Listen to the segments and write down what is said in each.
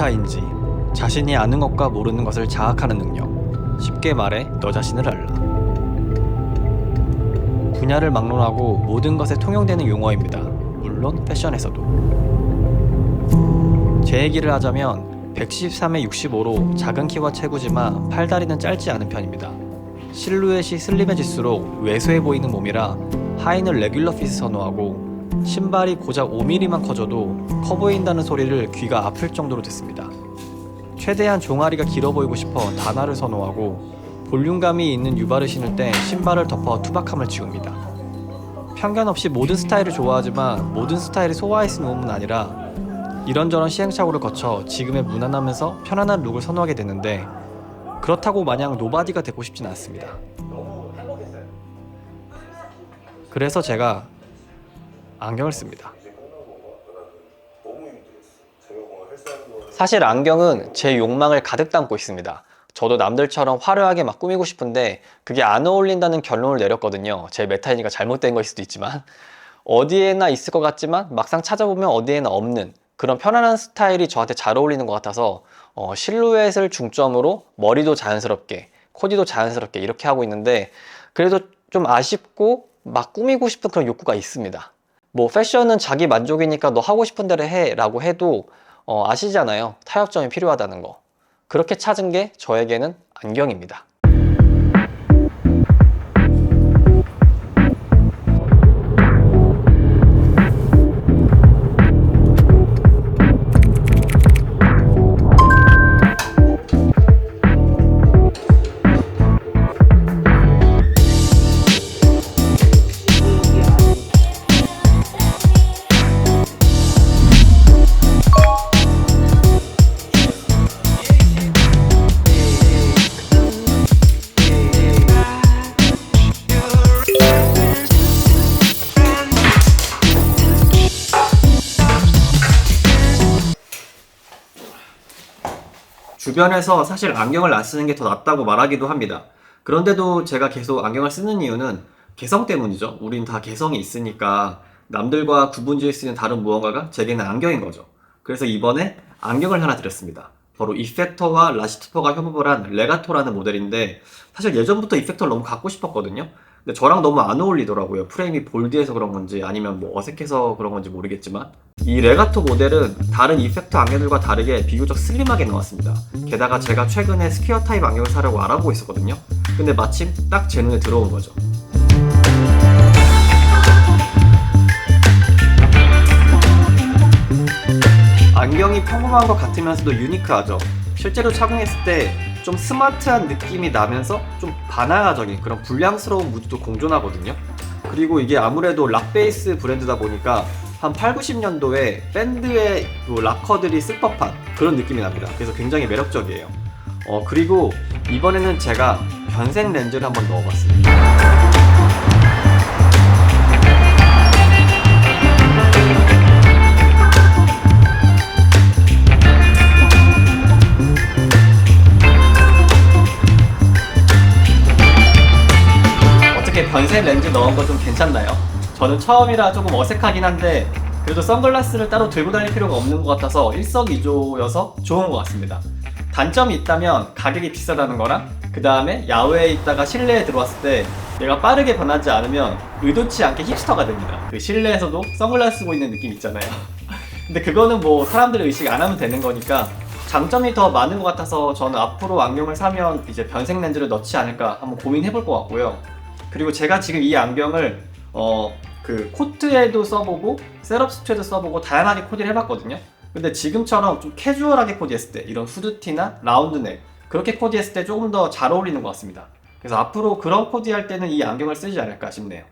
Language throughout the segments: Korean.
메타인지 자신이 아는 것과 모르는 것을 자학하는 능력. 쉽게 말해 너 자신을 알라. 분야를 막론하고 모든 것에 통용되는 용어입니다. 물론 패션에서도. 제 얘기를 하자면 113에 65로 작은 키와 체구지만 팔다리는 짧지 않은 편입니다. 실루엣이 슬림해질수록 왜소해 보이는 몸이라 하의는 레귤러 핏을 선호하고 신발이 고작 5mm만 커져도 커 보인다는 소리를 귀가 아플 정도로 듣습니다. 최대한 종아리가 길어 보이고 싶어 단화를 선호하고 볼륨감이 있는 유발을 신을 때 신발을 덮어 투박함을 지웁니다. 편견 없이 모든 스타일을 좋아하지만 모든 스타일을 소화할 수 있는 몸은 아니라 이런저런 시행착오를 거쳐 지금의 무난하면서 편안한 룩을 선호하게 됐는데 그렇다고 마냥 노바디가 되고 싶진 않습니다. 그래서 제가 안경을 씁니다. 사실 안경은 제 욕망을 가득 담고 있습니다. 저도 남들처럼 화려하게 막 꾸미고 싶은데 그게 안 어울린다는 결론을 내렸거든요. 제 메타인지가 잘못된 것일 수도 있지만 어디에나 있을 것 같지만 막상 찾아보면 어디에나 없는 그런 편안한 스타일이 저한테 잘 어울리는 것 같아서 어, 실루엣을 중점으로 머리도 자연스럽게 코디도 자연스럽게 이렇게 하고 있는데 그래도 좀 아쉽고 막 꾸미고 싶은 그런 욕구가 있습니다. 뭐 패션은 자기 만족이니까 너 하고 싶은 대로 해 라고 해도 어, 아시잖아요. 타협점이 필요하다는 거. 그렇게 찾은 게 저에게는 안경입니다. 주변에서 사실 안경을 안 쓰는 게 더 낫다고 말하기도 합니다. 그런데도 제가 계속 안경을 쓰는 이유는 개성 때문이죠. 우린 다 개성이 있으니까 남들과 구분 지을 수 있는 다른 무언가가 제게는 안경인 거죠. 그래서 이번에 안경을 하나 드렸습니다. 바로 이펙터와 라시트퍼가 협업을 한 레가토라는 모델인데 사실 예전부터 이펙터를 너무 갖고 싶었거든요. 근데 저랑 너무 안 어울리더라고요. 프레임이 볼드해서 그런 건지 아니면 뭐 어색해서 그런 건지 모르겠지만 이 레가토 모델은 다른 이펙터 안경들과 다르게 비교적 슬림하게 나왔습니다. 게다가 제가 최근에 스퀘어 타입 안경을 사려고 알아보고 있었거든요. 근데 마침 딱 제 눈에 들어온 거죠. 안경이 평범한 것 같으면서도 유니크하죠. 실제로 착용했을 때 좀 스마트한 느낌이 나면서 좀 바나나적인 그런 불량스러운 무드도 공존하거든요. 그리고 이게 아무래도 락베이스 브랜드다 보니까 한 8, 90년도에 밴드의 그 락커들이 쓸 법한 그런 느낌이 납니다. 그래서 굉장히 매력적이에요. 어, 그리고 이번에는 제가 변색 렌즈를 한번 넣어봤습니다. 변색 렌즈 넣은 거 좀 괜찮나요? 저는 처음이라 조금 어색하긴 한데 그래도 선글라스를 따로 들고 다닐 필요가 없는 것 같아서 일석이조여서 좋은 것 같습니다. 단점이 있다면 가격이 비싸다는 거랑 그 다음에 야외에 있다가 실내에 들어왔을 때 내가 빠르게 변하지 않으면 의도치 않게 힙스터가 됩니다. 그 실내에서도 선글라스 쓰고 있는 느낌 있잖아요. 근데 그거는 뭐 사람들이 의식 안 하면 되는 거니까 장점이 더 많은 것 같아서 저는 앞으로 안경을 사면 이제 변색 렌즈를 넣지 않을까 한번 고민해 볼 것 같고요. 그리고 제가 지금 이 안경을 어 그 코트에도 써보고 셋업 수트에도 써보고 다양하게 코디를 해봤거든요. 근데 지금처럼 좀 캐주얼하게 코디했을 때 이런 후드티나 라운드넥 그렇게 코디했을 때 조금 더 잘 어울리는 것 같습니다. 그래서 앞으로 그런 코디할 때는 이 안경을 쓰지 않을까 싶네요.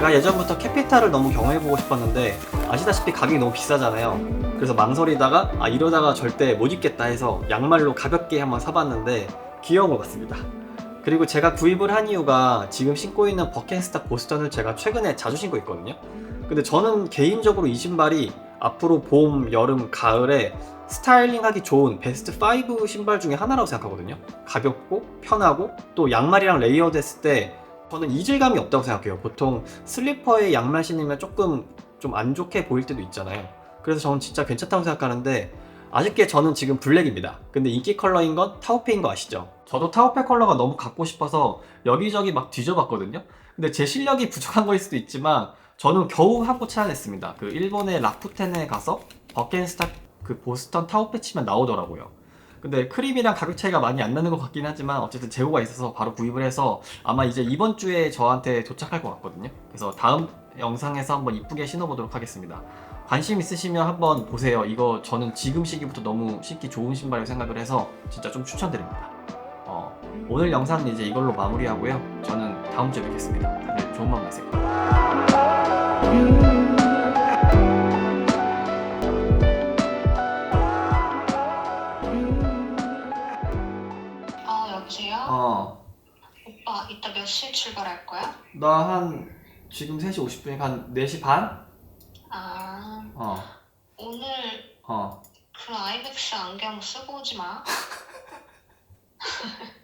제가 예전부터 캐피탈을 너무 경험해보고 싶었는데 아시다시피 가격이 너무 비싸잖아요. 그래서 망설이다가 아 이러다가 절대 못 입겠다 해서 양말로 가볍게 한번 사봤는데 귀여운 것 같습니다. 그리고 제가 구입을 한 이유가 지금 신고 있는 버켄스타 보스턴을 제가 최근에 자주 신고 있거든요. 근데 저는 개인적으로 이 신발이 앞으로 봄, 여름, 가을에 스타일링하기 좋은 베스트 5 신발 중에 하나라고 생각하거든요. 가볍고 편하고 또 양말이랑 레이어드 했을 때 저는 이질감이 없다고 생각해요. 보통 슬리퍼에 양말 신으면 조금 좀 안 좋게 보일 때도 있잖아요. 그래서 저는 진짜 괜찮다고 생각하는데 아쉽게 저는 지금 블랙입니다. 근데 인기 컬러인 건 타우페인 거 아시죠? 저도 타우페 컬러가 너무 갖고 싶어서 여기저기 막 뒤져봤거든요. 근데 제 실력이 부족한 거일 수도 있지만 저는 겨우 하고 찾아냈습니다. 그 일본의 라쿠텐에 가서 버켄스타 그 보스턴 타우페 치면 나오더라고요. 근데 크림이랑 가격 차이가 많이 안 나는 것 같긴 하지만 어쨌든 재고가 있어서 바로 구입을 해서 아마 이제 이번 주에 저한테 도착할 것 같거든요. 그래서 다음 영상에서 한번 이쁘게 신어보도록 하겠습니다. 관심 있으시면 한번 보세요. 이거 저는 지금 시기부터 너무 신기 좋은 신발이라고 생각을 해서 진짜 좀 추천드립니다. 어, 오늘 영상은 이제 이걸로 마무리하고요. 저는 다음 주에 뵙겠습니다. 다들 좋은 밤 되세요. 출발할 거야? 나 한 지금 3시 50분이니까 한 4시 반? 아, 어, 오늘 어. 그 아이맥스 안경 쓰고 오지 마.